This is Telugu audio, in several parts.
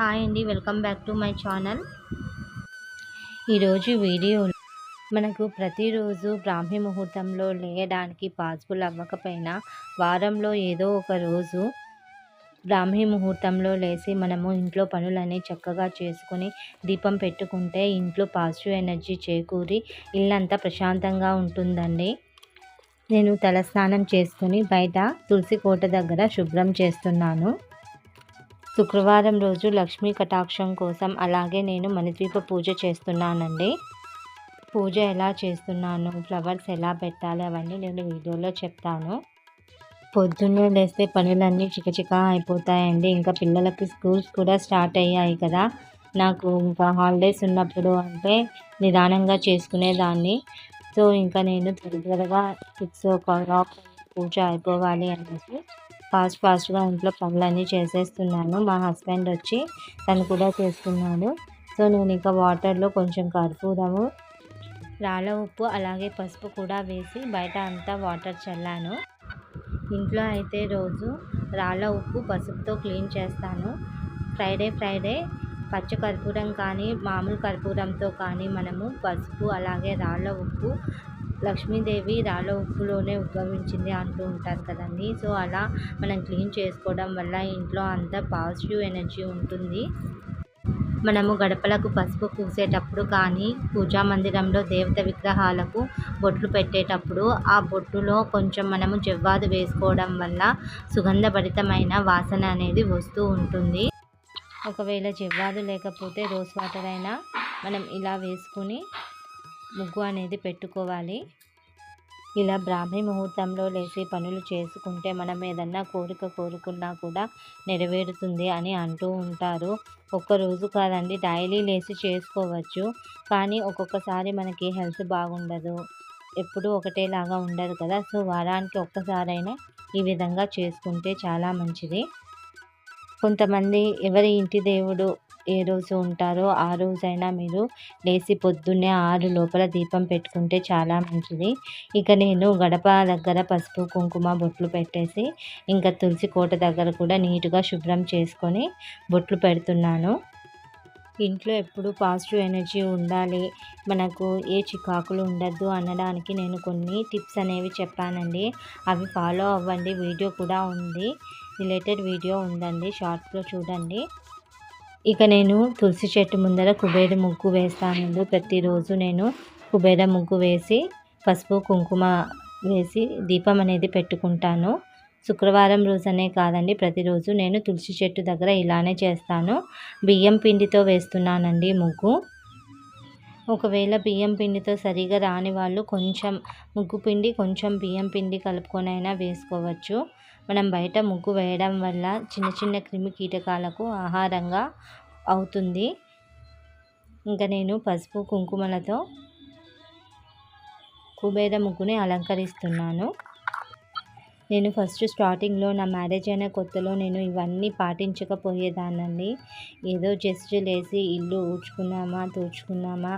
హాయ్ అండి welcome back to my channel. ఈరోజు వీడియో మనకు ప్రతిరోజు బ్రాహ్మీ ముహూర్తంలో లేయడానికి పాసిబుల్ అవ్వకపోయినా వారంలో ఏదో ఒక రోజు బ్రాహ్మీ ముహూర్తంలో లేచి మనము ఇంట్లో పనులన్నీ చక్కగా చేసుకొని దీపం పెట్టుకుంటే ఇంట్లో పాజిటివ్ ఎనర్జీ చేకూరి ఇల్లంతా ప్రశాంతంగా ఉంటుందండి. నేను తలస్నానం చేసుకుని బయట తులసి కోట దగ్గర శుభ్రం చేస్తున్నాను. శుక్రవారం రోజు లక్ష్మీ కటాక్షం కోసం అలాగే నేను మణిద్వీప పూజ చేస్తున్నానండి. పూజ ఎలా చేస్తున్నాను? ఫ్లవర్స్ ఎలా పెట్టాలి? అవన్నీ నేను వీడియోలో చెప్తాను. పొద్దున్నే లేస్తే పనులన్నీ చికచికా అయిపోతాయండి. ఇంకా పిల్లలకి స్కూల్స్ కూడా స్టార్ట్ అయ్యాయి కదా. నాకు ఇంకా హాలిడేస్ ఉన్నప్పుడు అంటే నిదానంగా చేసుకునేదాన్ని. సో ఇంకా నేను త్వర త్వరగా సిక్స్ ఓ క్లాక్ పూజ అయిపోవాలి అనేసి ఫాస్ట్ ఫాస్ట్గా ఇంట్లో పనులన్నీ చేసేస్తున్నాను. మా హస్బెండ్ వచ్చి తను కూడా చేస్తున్నాడు. సో నేను ఇంకా వాటర్లో కొంచెం కర్పూరము రాళ్ళ ఉప్పు అలాగే పసుపు కూడా వేసి బయట అంతా వాటర్ చల్లాను. ఇంట్లో అయితే రోజు రాళ్ళ ఉప్పు పసుపుతో క్లీన్ చేస్తాను. ఫ్రైడే ఫ్రైడే పచ్చ కర్పూరం కానీ మామూలు కర్పూరంతో కానీ మనము పసుపు అలాగే రాళ్ళ ఉప్పు లక్ష్మీదేవి రాళ్ళ ఉప్పులోనే ఉద్భవించింది అంటూ ఉంటారు కదండి. సో అలా మనం క్లీన్ చేసుకోవడం వల్ల ఇంట్లో అంతా పాజిటివ్ ఎనర్జీ ఉంటుంది. మనము గడపలకు పసుపు పూసేటప్పుడు కానీ పూజా మందిరంలో దేవత విగ్రహాలకు బొట్లు పెట్టేటప్పుడు ఆ బొట్టులో కొంచెం మనము జవ్వాదు వేసుకోవడం వల్ల సుగంధభరితమైన వాసన అనేది వస్తూ ఉంటుంది. ఒకవేళ జవ్వాదు లేకపోతే రోజ్ వాటర్ అయినా మనం ఇలా వేసుకుని ముగ్గు అనేది పెట్టుకోవాలి. ఇలా బ్రాహ్మీ ముహూర్తంలో లేచి పనులు చేసుకుంటే మనం ఏదన్నా కోరిక కోరుకున్నా కూడా నెరవేరుతుంది అని అంటూ ఉంటారు. ఒక్కరోజు కాదండి డైలీ లేచి చేసుకోవచ్చు. కానీ ఒక్కొక్కసారి మనకి హెల్త్ బాగుండదు. ఎప్పుడూ ఒకటేలాగా ఉండదు కదా. సో వారానికి ఒక్కసారైనా ఈ విధంగా చేసుకుంటే చాలా మంచిది. కొంతమంది ఎవరి ఇంటి దేవుడు ఏ రోజు ఉంటారో ఆ రోజైనా మీరు లేచి పొద్దున్నే ఆరు లోపల దీపం పెట్టుకుంటే చాలా మంచిది. ఇక నేను గడప దగ్గర పసుపు కుంకుమ బొట్లు పెట్టేసి ఇంకా తులసి కోట దగ్గర కూడా నీట్గా శుభ్రం చేసుకొని బొట్లు పెడుతున్నాను. ఇంట్లో ఎప్పుడు పాజిటివ్ ఎనర్జీ ఉండాలి. మనకు ఏ చికాకులు ఉండద్దు అనడానికి నేను కొన్ని టిప్స్ అనేవి చెప్పానండి. అవి ఫాలో అవ్వండి. వీడియో కూడా ఉంది. రిలేటెడ్ వీడియో ఉందండి. షార్ట్స్లో చూడండి. ఇక నేను తులసి చెట్టు ముందర కుబేర ముగ్గు వేస్తాను ప్రతిరోజు నేను కుబేర ముగ్గు వేసి పసుపు కుంకుమ వేసి దీపం అనేది పెట్టుకుంటాను. శుక్రవారం రోజనే కాదండి ప్రతిరోజు నేను తులసి చెట్టు దగ్గర ఇలానే చేస్తాను. బియ్యం పిండితో వేస్తున్నానండి ముగ్గు. ఒకవేళ బియ్యం పిండితో సరిగా రాని వాళ్ళు కొంచెం ముగ్గు పిండి కొంచెం బియ్యం పిండి కలుపుకొని అయినా వేసుకోవచ్చు. మనం బయట ముగ్గు వేయడం వల్ల చిన్న చిన్న క్రిమి కీటకాలకు ఆహారంగా అవుతుంది. ఇంకా నేను పసుపు కుంకుమలతో కుబేర ముగ్గుని అలంకరిస్తున్నాను. నేను ఫస్ట్ స్టార్టింగ్లో నా మ్యారేజ్ అయిన కొత్తలో నేను ఇవన్నీ పాటించకపోయేదానండి ఏదో జస్ట్ లేచి ఇల్లు ఊడ్చుకున్నామా తూడ్చుకున్నామా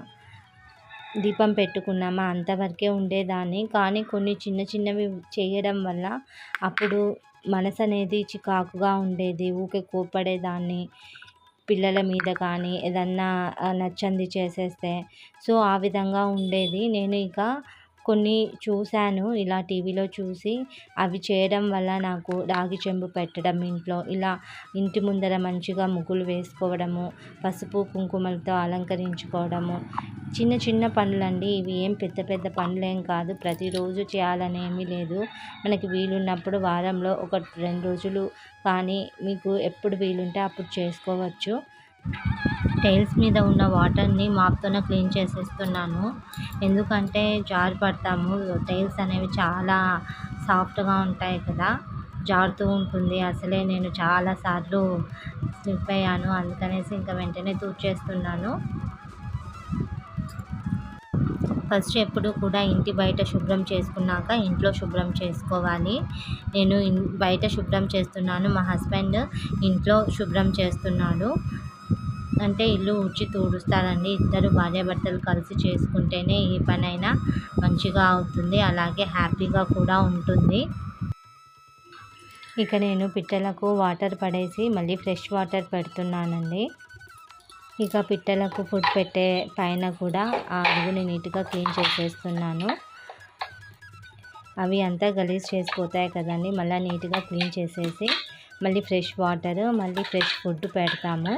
దీపం పెట్టుకున్నామా? అంతవరకే ఉండేదాన్ని. కానీ కొన్ని చిన్న చిన్నవి చేయడం వల్ల అప్పుడు మనసు అనేది చికాకుగా ఉండేది. ఊకే కోప్పడేదాన్ని. పిల్లల మీద కానీ ఏదన్నా నచ్చంది చేసేస్తే. సో ఆ విధంగా ఉండేది. నేను ఇక కొన్ని చూశాను. ఇలా టీవీలో చూసి అవి చేయడం వల్ల నాకు రాగి చెంబు పెట్టడం ఇంట్లో ఇలా ఇంటి ముందర మంచిగా ముగ్గులు వేసుకోవడము పసుపు కుంకుమలతో అలంకరించుకోవడము. చిన్న చిన్న పనులండి. ఇవి ఏం పెద్ద పెద్ద పనులేం కాదు. ప్రతిరోజు చేయాలని ఏమీ లేదు. మనకి వీలున్నప్పుడు వారంలో ఒక రెండు రోజులు కానీ మీకు ఎప్పుడు వీలుంటే అప్పుడు చేసుకోవచ్చు. టైల్స్ మీద ఉన్న వాటర్ని మాప్తోనే క్లీన్ చేసేస్తున్నాను. ఎందుకంటే జారి పడతాము. టైల్స్ అనేవి చాలా సాఫ్ట్గా ఉంటాయి కదా. జారుతూ ఉంటుంది. అసలే నేను చాలాసార్లు స్లిప్ అయ్యాను. అందుకనేసి ఇంకా వెంటనే తూర్చేస్తున్నాను ఫస్ట్ ఎప్పుడు కూడా ఇంటి బయట శుభ్రం చేసుకున్నాక ఇంట్లో శుభ్రం చేసుకోవాలి. నేను బయట శుభ్రం చేస్తున్నాను. మా హస్బెండ్ ఇంట్లో శుభ్రం చేస్తున్నాడు. అంటే ఇల్లు ఊడ్చి తూడుస్తారండి. ఇద్దరు భార్యాభర్తలు కలిసి చేసుకుంటేనే ఏ పనైనా మంచిగా అవుతుంది. అలాగే హ్యాపీగా కూడా ఉంటుంది. ఇక నేను పిట్టలకు వాటర్ పడేసి మళ్ళీ ఫ్రెష్ వాటర్ పెడుతున్నానండి. ఇక పిట్టలకు ఫుడ్ పెట్టే పైన కూడా ఆ అడుగుని నీట్గా క్లీన్ చేసేస్తున్నాను. అవి అంతా గలీజ్ చేసిపోతాయి కదండి. మళ్ళీ నీట్గా క్లీన్ చేసేసి మళ్ళీ ఫ్రెష్ వాటర్ మళ్ళీ ఫ్రెష్ ఫుడ్ పెడతాము.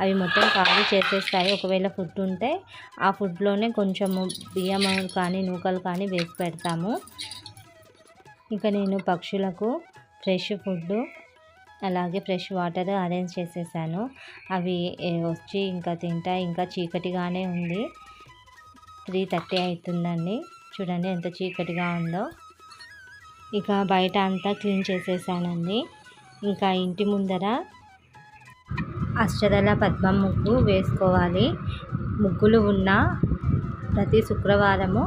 అవి మొత్తం ఖాళీ చేసేస్తాయి. ఒకవేళ ఫుడ్ ఉంటే ఆ ఫుడ్లోనే కొంచెము బియ్యం కానీ నూకలు కానీ వేసి పెడతాము. ఇక నేను పక్షులకు ఫ్రెష్ ఫుడ్ అలాగే ఫ్రెష్ వాటర్ అరేంజ్ చేసేసాను. అవి వచ్చి ఇంకా తింటాయి ఇంకా చీకటిగానే ఉంది. త్రీ థర్టీ అవుతుందండి. చూడండి ఎంత చీకటిగా ఉందో. ఇక బయట అంతా క్లీన్ చేసేసానండి. ఇంకా ఇంటి ముందర అష్టదళ పద్మం ముగ్గు వేసుకోవాలి. ముగ్గులు ఉన్న ప్రతి శుక్రవారము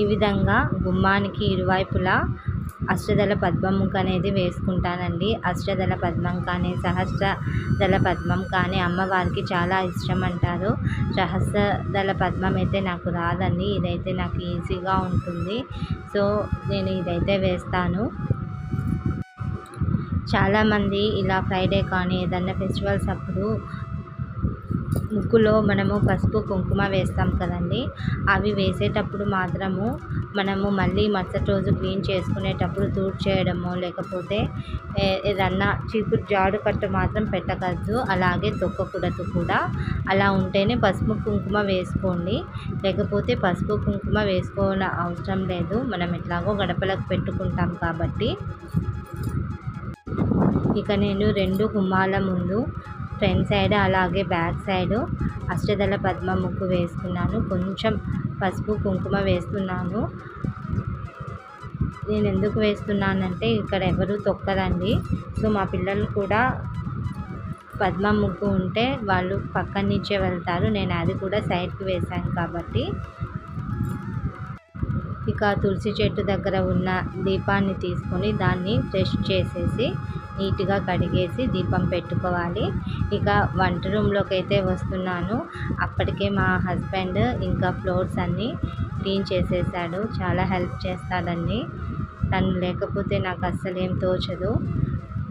ఈ విధంగా గుమ్మానికి ఇరువైపులా అష్టదళ పద్మముఖ అనేది వేసుకుంటానండి. అష్టదళ పద్మం కానీ సహస్రదళ పద్మం కానీ అమ్మవారికి చాలా ఇష్టం అంటారు. సహస్రదళ పద్మం అయితే నాకు రాదండి. ఇదైతే నాకు ఈజీగా ఉంటుంది. సో నేను ఇదైతే వేస్తాను. చాలామంది ఇలా ఫ్రైడే కానీ ఏదన్నా ఫెస్టివల్స్ అప్పుడు ముగ్గులో మనము పసుపు కుంకుమ వేస్తాం కదండి. అవి వేసేటప్పుడు మాత్రము మనము మళ్ళీ మరుసటి రోజు క్లీన్ చేసుకునేటప్పుడు తూడ్ చేయడము లేకపోతే ఏదన్నా చీపు జాడు కట్టు మాత్రం పెట్టకద్దు. అలాగే తొక్కకూడదు కూడా. అలా ఉంటేనే పసుపు కుంకుమ వేసుకోండి. లేకపోతే పసుపు కుంకుమ వేసుకోవాల అవసరం లేదు. మనం ఎట్లాగో గడపలకు పెట్టుకుంటాం కాబట్టి. ఇక నేను రెండు గుమ్మాల ముందు ఫ్రంట్ సైడ్ అలాగే బ్యాక్ సైడ్ అష్టదళ పద్మ ముగ్గు వేసుకున్నాను. కొంచెం పసుపు కుంకుమ వేస్తున్నాను. నేను ఎందుకు వేస్తున్నానంటే ఇక్కడ ఎవరు తొక్కరండి. సో మా పిల్లలు కూడా పద్మ ముగ్గు ఉంటే వాళ్ళు పక్కన నుంచే వెళ్తారు. నేను అది కూడా సైడ్కి వేశాను కాబట్టి. ఇక తులసి చెట్టు దగ్గర ఉన్న దీపాన్ని తీసుకొని దాన్ని ఫ్రెష్ చేసేసి నీట్గా కడిగేసి దీపం పెట్టుకోవాలి. ఇక వంట రూమ్లోకి అయితే వస్తున్నాను. అప్పటికే మా హస్బెండ్ ఇంకా ఫ్లోర్స్ అన్నీ క్లీన్ చేసేసాడు. చాలా హెల్ప్ చేస్తాడండి. తను లేకపోతే నాకు అస్సలు ఏం తోచదు.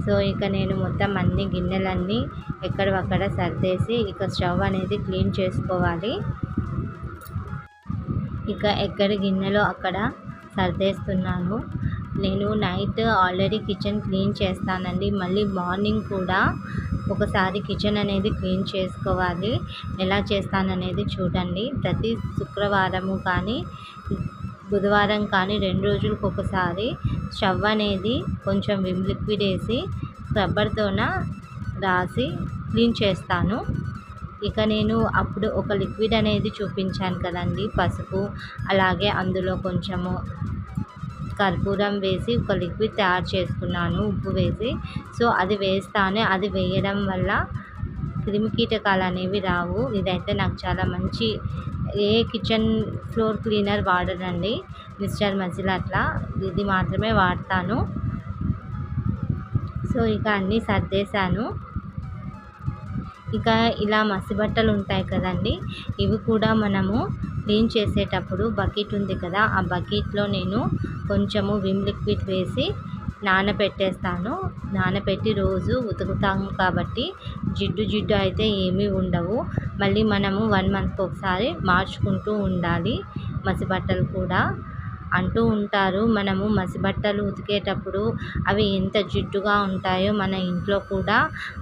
సో ఇక నేను మొత్తం అన్ని గిన్నెలన్నీ ఎక్కడక్కడ సర్దేసి ఇక స్టవ్ అనేది క్లీన్ చేసుకోవాలి. ఇక ఎక్కడ గిన్నెలో అక్కడ సర్దేస్తున్నాను. నేను నైట్ ఆల్రెడీ కిచెన్ క్లీన్ చేస్తానండి. మళ్ళీ మార్నింగ్ కూడా ఒకసారి కిచెన్ అనేది క్లీన్ చేసుకోవాలి. ఎలా చేస్తాననేది చూడండి. ప్రతి శుక్రవారము కానీ బుధవారం కానీ రెండు రోజులకు ఒకసారి స్టవ్ అనేది కొంచెం విమ్ లిక్విడ్ వేసి స్క్రబ్బర్తోన రాసి క్లీన్ చేస్తాను. ఇక నేను అప్పుడు ఒక లిక్విడ్ అనేది చూపించాను కదండి. పసుపు అలాగే అందులో కొంచెము కర్పూరం వేసి ఒక లిక్విడ్ తయారు చేసుకున్నాను ఉప్పు వేసి. సో అది వేస్తాను. అది వేయడం వల్ల క్రిమికీటకాలు అనేవి రావు. ఇదైతే నాకు చాలా మంచి ఏ కిచెన్ ఫ్లోర్ క్లీనర్ వాడరండి మిస్టర్ మజిల్ అట్లా. ఇది మాత్రమే వాడతాను. సో ఇక అన్నీ సర్దేశాను. ఇక ఇలా మసి బట్టలు ఉంటాయి కదండి ఇవి కూడా మనము క్లీన్ చేసేటప్పుడు బకెట్ ఉంది కదా ఆ బకెట్లో నేను కొంచెము విమ్ లిక్విడ్ వేసి నానబెట్టేస్తాను. నానబెట్టి రోజు ఉతుకుతాము కాబట్టి జిడ్డు జిడ్డు అయితే ఏమీ ఉండవు. మళ్ళీ మనము వన్ మంత్కి ఒకసారి మార్చుకుంటూ ఉండాలి మసి బట్టలు కూడా. అంటూ ఉంటారు. మనము మసిబట్టలు ఉతికేటప్పుడు అవి ఎంత జిడ్డుగా ఉంటాయో మన ఇంట్లో కూడా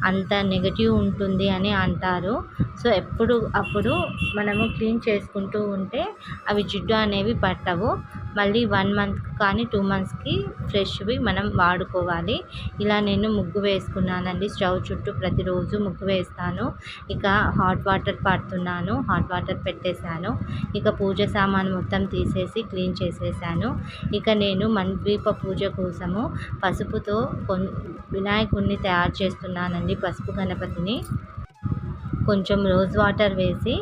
అంత నెగటివ్ ఉంటుంది అని అంటారు. సో ఎప్పుడు అప్పుడు మనము క్లీన్ చేసుకుంటూ ఉంటే అవి జిడ్డు అనేవి పట్టవు. మళ్ళీ వన్ మంత్ కానీ టూ మంత్స్కి ఫ్రెష్వి మనం వాడుకోవాలి. ఇలా నేను ముగ్గు వేసుకున్నానండి. స్టవ్ చుట్టూ ప్రతిరోజు ముగ్గు వేస్తాను. ఇక హాట్ వాటర్ పడుతున్నాను. హాట్ వాటర్ పెట్టేశాను. ఇక పూజ సామాను మొత్తం తీసేసి క్లీన్ చేసేసి చేశాను. ఇక నేను మంద్వీప పూజ కోసము పసుపుతో కొన్ వినాయకుడిని తయారు చేస్తున్నానండి పసుపు గణపతిని. కొంచెం రోజ్ వాటర్ వేసి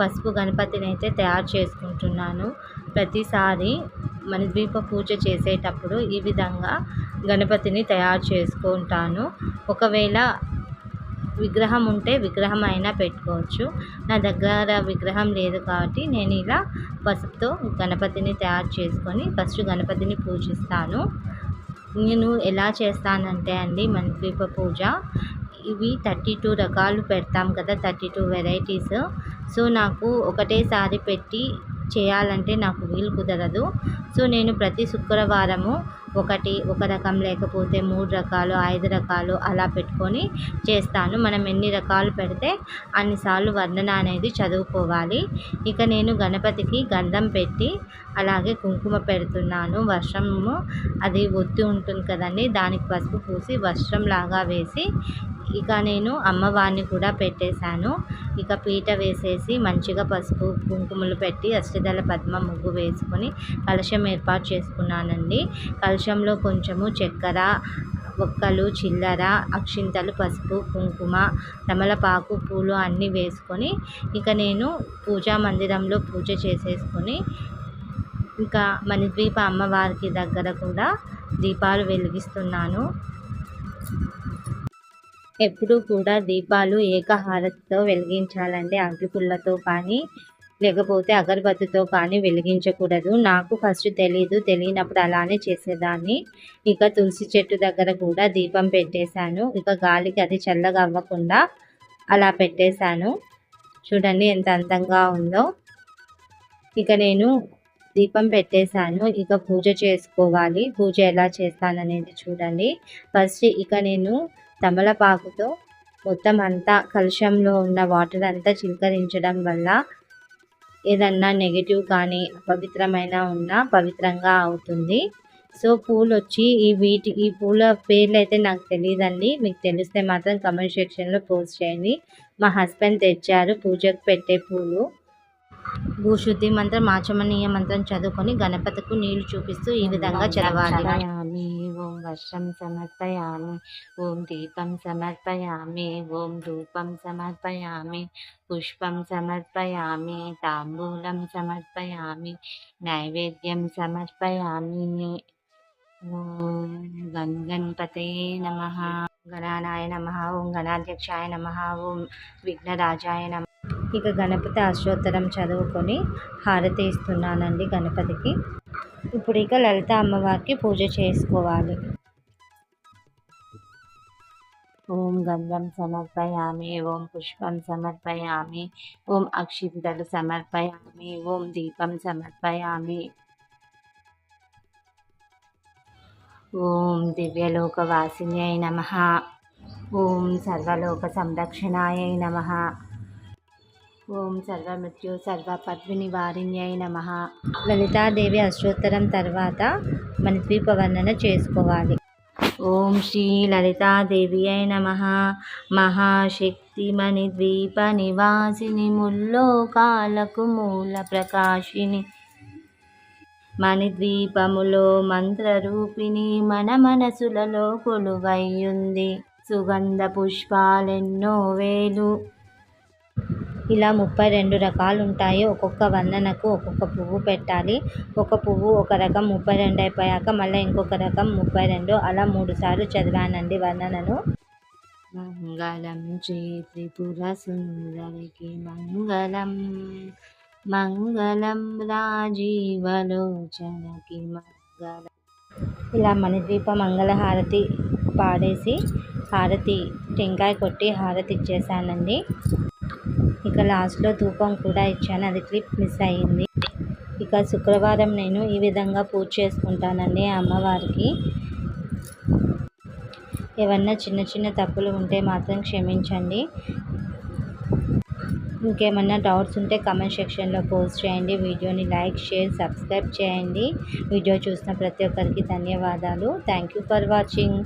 పసుపు గణపతిని అయితే తయారు చేసుకుంటున్నాను. ప్రతిసారి మన ద్వీప పూజ చేసేటప్పుడు ఈ విధంగా గణపతిని తయారు చేసుకుంటాను. ఒకవేళ విగ్రహం ఉంటే విగ్రహం అయినా పెట్టుకోవచ్చు. నా దగ్గర విగ్రహం లేదు కాబట్టి నేను ఇలా పసుపుతో గణపతిని తయారు చేసుకొని ఫస్ట్ గణపతిని పూజిస్తాను. నేను ఎలా చేస్తానంటే అండి మనద్వీప పూజ. ఇవి థర్టీ టూ రకాలు పెడతాం కదా థర్టీ టూ వెరైటీస్. సో నాకు ఒకటేసారి పెట్టి చేయాలంటే నాకు వీలు కుదరదు. సో నేను ప్రతి శుక్రవారము ఒకటి ఒక రకం లేకపోతే మూడు రకాలు ఐదు రకాలు అలా పెట్టుకొని చేస్తాను. మనం ఎన్ని రకాలు పెడితే అన్నిసార్లు వర్ణన అనేది చదువుకోవాలి. ఇక నేను గణపతికి గంధం పెట్టి అలాగే కుంకుమ పెడుతున్నాను. వర్షము అది ఒత్తి ఉంటుంది కదండి దానికి పసుపు పూసి వర్షం లాగా వేసి ఇక నేను అమ్మవారిని కూడా పెట్టేశాను. ఇక పీట వేసేసి మంచిగా పసుపు కుంకుమలు పెట్టి అష్టదళ పద్మ ముగ్గు వేసుకొని కలశం ఏర్పాటు చేసుకున్నానండి. కలశంలో కొంచెము చక్కెర ఒక్కలు చిల్లర అక్షింతలు పసుపు కుంకుమ తమలపాకు పూలు అన్నీ వేసుకొని ఇక నేను పూజా మందిరంలో పూజ చేసేసుకొని ఇంకా మణిద్వీప అమ్మవారికి దగ్గర కూడా దీపాలు వెలిగిస్తున్నాను. ఎప్పుడూ కూడా దీపాలు ఏకహారతితో వెలిగించాలంటే అగ్గిపుల్లతో కానీ లేకపోతే అగరబత్తితో కానీ వెలిగించకూడదు. నాకు ఫస్ట్ తెలీదు. తెలియనప్పుడు అలానే చేసేదాన్ని. ఇక తులసి చెట్టు దగ్గర కూడా దీపం పెట్టేశాను. ఇక గాలికి అది చల్లగా అవ్వకుండా అలా పెట్టేశాను. చూడండి ఎంత అందంగా ఉందో. ఇక నేను దీపం పెట్టేశాను. ఇక పూజ చేసుకోవాలి. పూజ ఎలా చేస్తాననేది చూడండి. ఫస్ట్ ఇక నేను తమలపాకుతో మొత్తం అంతా కలుషంలో ఉన్న వాటర్ అంతా చిలకరించడం వల్ల ఏదన్నా నెగిటివ్ కానీ అపవిత్రమైన ఉన్నా పవిత్రంగా అవుతుంది. సో పూలు వచ్చి ఈ వీటి ఈ పూల పేర్లు అయితే నాకు తెలియదండి మీకు తెలిస్తే మాత్రం కమెంట్ సెక్షన్లో పోస్ట్ చేయండి. మా హస్బెండ్ తెచ్చారు పూజకు పెట్టే పూలు. భూశుద్ధి మంత్రం ఆచమనీయ మంత్రం చదువుకొని గణపతికి నీళ్ళు చూపిస్తూ ఈ విధంగా చదవాలి. ఓం వర్షం సమర్పయామి ఓం దీపం సమర్పయామి ఓం ధూపం సమర్పయామి పుష్పం సమర్పయామి తాంబూలం సమర్పయామి నైవేద్యం సమర్పయామి ఓం గం గణపతే నమ. గణానాయ నమ. ఓం గణాధ్యక్షాయ నమ. ఓం విఘ్నరాజాయ నమ. ఇక గణపతి అష్టోత్తరం చదువుకొని హారతి ఇస్తున్నానండి గణపతికి. ఇప్పుడు ఇక లలిత అమ్మవారికి పూజ చేసుకోవాలి. ఓం గంధం సమర్పయామి. ఓం పుష్పం సమర్పయామి. ఓం అక్షింతలు సమర్పయామి. ఓం దీపం సమర్పయామి. ఓం దివ్యలోకవాసిన్యై నమ. ఓం సర్వలోక సంరక్షణాయ నమ. ఓం సర్వమృత్యు సర్వపద్వినివారిణ్యై నమ. లలితాదేవి అష్టోత్తరం తర్వాత మన ద్వీప వర్ణన చేసుకోవాలి. ఓం శ్రీ లలితాదేవి అయి నమ. మహాశక్తిమణి ద్వీప నివాసిని ముల్లోకాలకు మూల ప్రకాశిని మణిద్వీపములో మంత్రరూపిణి మన మనసులలో కొలువయ్యుంది. సుగంధ పుష్పాలెన్నో వేలు. ఇలా ముప్పై రెండు రకాలు ఉంటాయి ఒక్కొక్క వర్ణనకు ఒక్కొక్క పువ్వు పెట్టాలి. ఒక పువ్వు ఒక రకం ముప్పై రెండు అయిపోయాక మళ్ళీ ఇంకొక రకం ముప్పై రెండు. అలా మూడు సార్లు చదివానండి వర్ణనను. మంగళం చే త్రిపుర సుందరికి మంగళం. మంగళం రాజీవలోచనకి మంగళం. ఇలా మణిద్వీప మంగళహారతి పాడేసి హారతి టెంకాయ కొట్టి హారతి ఇచ్చేసానండి ఇక లాస్ట్లో ధూపం కూడా ఇచ్చాను. అది క్లిప్ మిస్ అయ్యింది. ఇక శుక్రవారం నేను ఈ విధంగా పూజ చేసుకుంటానండి అమ్మవారికి. ఏమన్నా చిన్న చిన్న తప్పులు ఉంటే మాత్రం క్షమించండి. ఇంకేమైనా డౌట్స్ ఉంటే కమెంట్ సెక్షన్లో పోస్ట్ చేయండి. వీడియోని లైక్ షేర్ సబ్స్క్రైబ్ చేయండి. వీడియో చూసిన ప్రతి ఒక్కరికి ధన్యవాదాలు. Thank you for watching